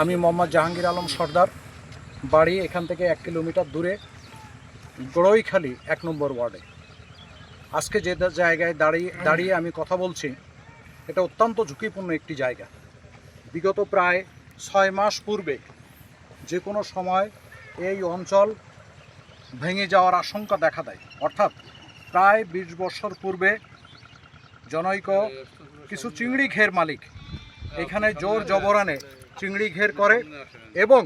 আমি মোহাম্মদ জাহাঙ্গীর আলম সর্দার, বাড়ি এখান থেকে এক কিলোমিটার দূরে গড়ইখালি এক নম্বর ওয়ার্ডে। আজকে যে জায়গায় দাঁড়িয়ে দাঁড়িয়ে আমি কথা বলছি, এটা অত্যন্ত ঝুঁকিপূর্ণ একটি জায়গা। বিগত প্রায় ছয় মাস পূর্বে যে কোনো সময় এই অঞ্চল ভেঙে যাওয়ার আশঙ্কা দেখা দেয়। অর্থাৎ প্রায় বিশ বছর পূর্বে জনৈক কিছু চিংড়ি ঘের মালিক এখানে জোর জবরানে চিংড়ি ঘের করে এবং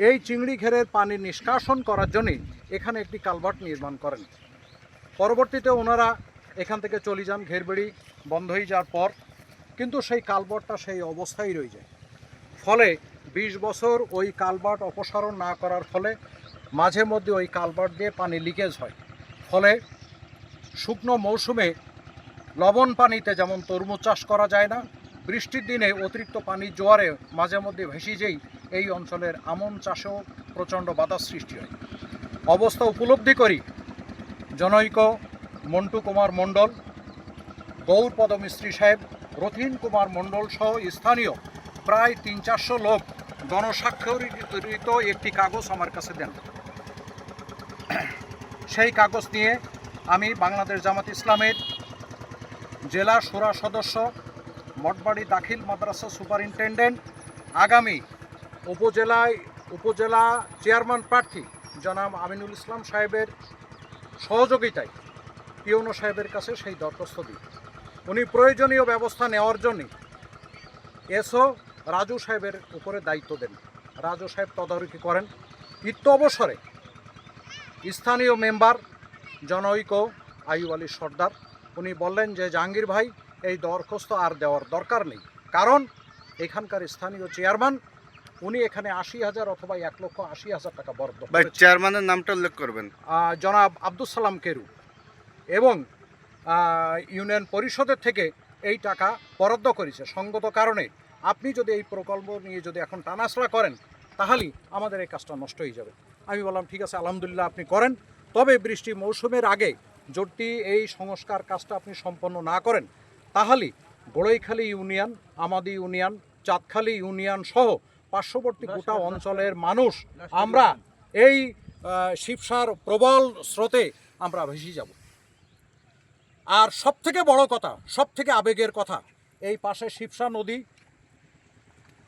এই চিংড়ি ঘেরের পানি নিষ্কাশন করার জন্যই এখানে একটি কালভার্ট নির্মাণ করেন। পরবর্তীতে ওনারা এখান থেকে চলে যান, ঘেরবেড়ি বন্ধ হয়ে যাওয়ার পর, কিন্তু সেই কালভার্টটা সেই অবস্থায় রয়ে যায়। ফলে বিশ বছর ওই কালভার্ট অপসারণ না করার ফলে মাঝে মধ্যে ওই কালভার্ট দিয়ে পানি লিকেজ হয়। ফলে শুকনো মৌসুমে লবণ পানিতে যেমন তরমুজ চাষ করা যায় না বৃষ্টির দিনে অতিরিক্ত পানি জোয়ারে মাঝে মধ্যে ভেসে যেই এই অঞ্চলের আমন চাষেও প্রচণ্ড বাধার সৃষ্টি হয়। অবস্থা উপলব্ধি করি জনৈক মন্টু কুমার মণ্ডল গৌরপদ মিস্ত্রি সাহেব, রথিন কুমার মণ্ডল সহ স্থানীয় প্রায় তিন চারশো লোক গণস্বাক্ষরিত একটি কাগজ আমার কাছে দেন। সেই কাগজ নিয়ে আমি বাংলাদেশ জামাত ইসলামের জেলা সুরা সদস্য মঠবাড়ি দাখিল মাদ্রাসা সুপারিনটেন্ডেন্ট আগামী উপজেলায় উপজেলা চেয়ারম্যান প্রার্থী জনাব আমিনুল ইসলাম সাহেবের সহযোগিতায় পিওনো সাহেবের কাছে সেই দরখাস্ত দিই। উনি প্রয়োজনীয় ব্যবস্থা নেওয়ার জন্য এসও রাজু সাহেবের উপরে দায়িত্ব দেন। রাজু সাহেব তদারকি করেন। ইত্য অবসরে স্থানীয় মেম্বার, জনৈক আইব আলী সর্দার, উনি বললেন যে, জাহাঙ্গীর ভাই এই দরখাস্ত আর দেওয়ার দরকার নেই। কারণ এখানকার স্থানীয় চেয়ারম্যান উনি এখানে আশি হাজার অথবা এক লক্ষ আশি হাজার টাকা বরাদ্দ চেয়ারম্যানের নামটা উল্লেখ করবেন। জনাব আব্দুল সালাম কেরু। এবং ইউনিয়ন পরিষদের থেকে এই টাকা বরাদ্দ করেছে। সঙ্গত কারণে আপনি যদি এই প্রকল্প নিয়ে যদি এখন টানাসড়া করেন তাহলেই আমাদের এই কাজটা নষ্ট হয়ে যাবে। আমি বললাম ঠিক আছে আলহামদুলিল্লাহ আপনি করেন। তবে বৃষ্টি মৌসুমের আগে যদি এই সংস্কার কাজটা আপনি সম্পন্ন না করেন তাহলে Boroikhali union Amadi union Chandkhali union সহ পার্শ্ববর্তী গোটা অঞ্চলের মানুষ আমরা এই শিবসার প্রবল স্রোতে আমরা ভেসে যাব। আর সব থেকে বড় কথা সব থেকে আবেগের কথা এই পাশে শিবসা নদী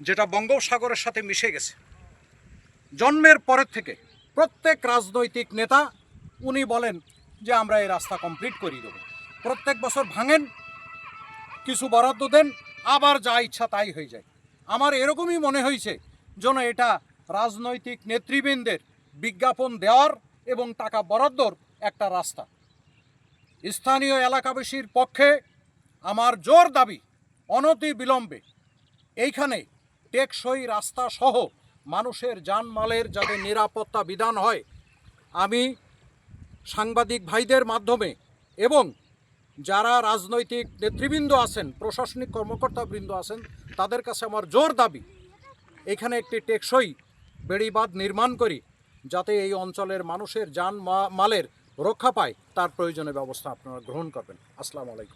যেটা বঙ্গোপসাগরের সাথে মিশে গেছে। জন্মের পরের থেকে প্রত্যেক রাজনৈতিক নেতা উনি বলেন যে আমরা এই রাস্তা কমপ্লিট করিয়ে দেবো। প্রত্যেক বছর ভাঙেন কিছু বরাদ্দ দেন, আবার যা ইচ্ছা তাই হয়ে যায়। আমার এরকমই মনে হয়েছে যেন এটা রাজনৈতিক নেতৃবৃন্দের বিজ্ঞাপন দেওয়ার এবং টাকা বরাদ্দর একটা রাস্তা। স্থানীয় এলাকাবাসীর পক্ষে আমার জোর দাবি অনতি বিলম্বে এইখানে টেকসই রাস্তা সহ মানুষের জানমালের যাতে নিরাপত্তা বিধান হয়, আমি সাংবাদিক ভাইদের মাধ্যমে এবং যারা রাজনৈতিক নেতৃবৃন্দ আছেন, প্রশাসনিক কর্মকর্তাবৃন্দ আছেন, তাদের কাছে আমার জোর দাবি, এখানে একটি টেকসই বেড়িবাঁধ নির্মাণ করি, যাতে এই অঞ্চলের মানুষের যান মালের রক্ষা পায়, তার প্রয়োজনীয় ব্যবস্থা আপনারা গ্রহণ করবেন। আসসালামু আলাইকুম।